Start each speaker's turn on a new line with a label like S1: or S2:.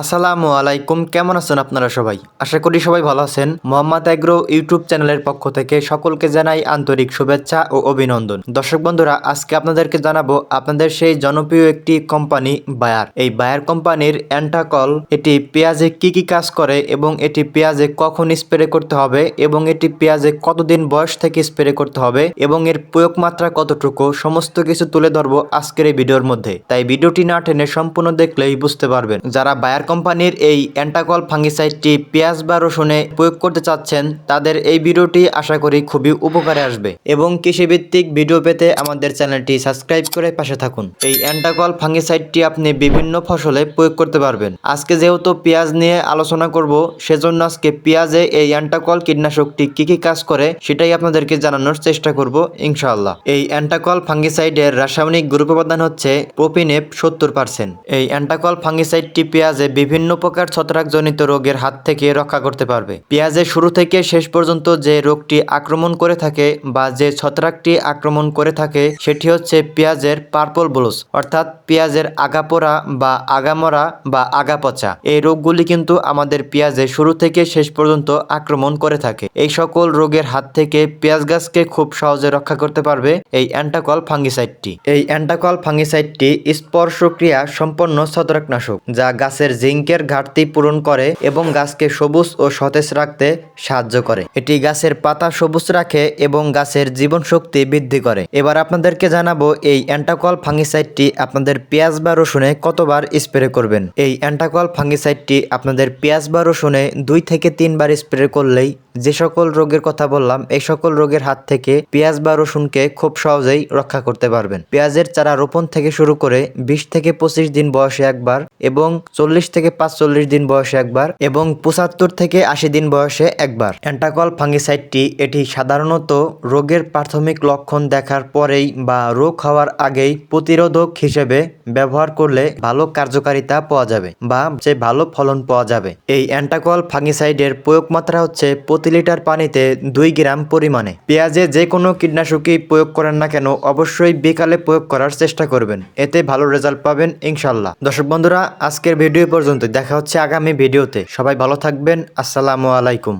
S1: আসসালামু আলাইকুম, কেমন আছেন আপনারা সবাই? আশা করি সবাই ভালো আছেন। মোহাম্মদ এগ্রো ইউটিউব চ্যানেলের পক্ষ থেকে সকলকে জানাই আন্তরিক শুভেচ্ছা ও অভিনন্দন। দর্শক বন্ধুরা, আজকে আপনাদেরকে জানাব আপনাদের সেই জনপ্রিয় একটি কোম্পানি বায়ার। এই বায়ার কোম্পানির অ্যান্টাকল, এটি পেঁয়াজে কি কি কাজ করে এবং এটি পেঁয়াজে কখন স্প্রে করতে হবে এবং এটি পেঁয়াজে কতদিন বয়স থেকে স্প্রে করতে হবে এবং এর প্রয়োগ মাত্রা কতটুকু, সমস্ত কিছু তুলে ধরবো আজকের এই ভিডিওর মধ্যে। তাই ভিডিওটি না টেনে সম্পূর্ণ দেখলেই বুঝতে পারবেন। যারা বায়ার কোম্পানির এই অ্যান্টাকল ফাঙ্গিসাইডটি পেঁয়াজ বা রসুনে প্রয়োগ করতে চাচ্ছেন, তাদের এই ভিডিওটি আশা করি খুবই উপকারে আসবে। এবং কৃষিভিত্তিক ভিডিও পেতে আমাদের চ্যানেলটি সাবস্ক্রাইব করে পাশে থাকুন। এই অ্যান্টাকল ফাঙ্গিসাইডটি আপনি বিভিন্ন ফসলে প্রয়োগ করতে পারবেন। আজকে যেহেতু পেঁয়াজ নিয়ে আলোচনা করব, সেজন্য আজকে পেঁয়াজে এই অ্যান্টাকল কীটনাশকটি কি কি কাজ করে সেটাই আপনাদেরকে জানানোর চেষ্টা করব, ইনশাআল্লাহ। এই অ্যান্টাকল ফাঙ্গিসাইডের রাসায়নিক গ্রুপ উপাদান হচ্ছে প্রোপিনেপ সত্তর পার্সেন্ট। এই অ্যান্টাকল ফাঙ্গিসাইডটি পেঁয়াজে বিভিন্ন প্রকার ছত্রাকজনিত রোগের হাত থেকে রক্ষা করতে পারবে। পেঁয়াজের শুরু থেকে শেষ পর্যন্ত যে রোগটি আক্রমণ করে থাকে বা যে ছত্রাকটি আক্রমণ করে থাকে, সেটি হচ্ছে পেঁয়াজের পার্পল ব্লুস অর্থাৎ পেঁয়াজের আগাপোড়া বা আগামরা বা আগাপচা। এই রোগগুলি কিন্তু আমাদের পেঁয়াজে শুরু থেকে শেষ পর্যন্ত আক্রমণ করে থাকে। এই সকল রোগের হাত থেকে পেঁয়াজ গাছকে খুব সহজে রক্ষা করতে পারবে এই অ্যান্টাকল ফাঙ্গিসাইডটি। এই অ্যান্টাকল ফাঙ্গিসাইডটি স্পর্শক্রিয়া সম্পন্ন ছত্রাকনাশক, যা গাছের জিঙ্কের ঘাটতি পূরণ করে এবং গাছকে সবুজ ও সতেজ রাখতে সাহায্য করে। এটি গাছের পাতা সবুজ রাখে এবং গাছের জীবন শক্তি বৃদ্ধি করে। এবার আপনাদেরকে জানাব এই অ্যান্টাকল ফাঙ্গিসাইডটি আপনাদের পেঁয়াজ বা রসুনে কতবার স্প্রে করবেন? এই অ্যান্টাকল ফাঙ্গিসাইডটি আপনাদের পেঁয়াজ বা রসুনে দুই থেকে তিনবার স্প্রে করলেই যে সকল রোগের কথা বললাম, এই সকল রোগের হাত থেকে পেঁয়াজ বা রসুনকে খুব সহজেই রক্ষা করতে পারবেন। পেঁয়াজের চারা রোপণ থেকে শুরু করে বিশ থেকে পঁচিশ দিন বয়সে একবার এবং চল্লিশ থেকে পাঁচচল্লিশ দিন বয়সে একবার এবং পঁচাত্তর থেকে আশি দিন বয়সে একবার। অ্যান্টাকল ফাঙ্গিসাইডটি এটি সাধারণত রোগের প্রাথমিক লক্ষণ দেখার পরেই বা রোগ হওয়ার আগেই প্রতিরোধক হিসেবে ব্যবহার করলে ভালো কার্যকারিতা পাওয়া যাবে বা যে ভালো ফলন পাওয়া যাবে। এই অ্যান্টাকল ফাঙ্গিসাইডের প্রয়োগ মাত্রা হচ্ছে প্রতি লিটার পানিতে দুই গ্রাম পরিমাণে। পেঁয়াজে যে কোনো কীটনাশকই প্রয়োগ করেন না কেন অবশ্যই বিকালে প্রয়োগ করার চেষ্টা করবেন। এতে ভালো রেজাল্ট পাবেন ইনশাল্লাহ দর্শক বন্ধুরা, আজকের ভিডিও পর্যন্ত দেখা হচ্ছে আগামী ভিডিওতে। সবাই ভালো থাকবেন। আসসালামু আলাইকুম।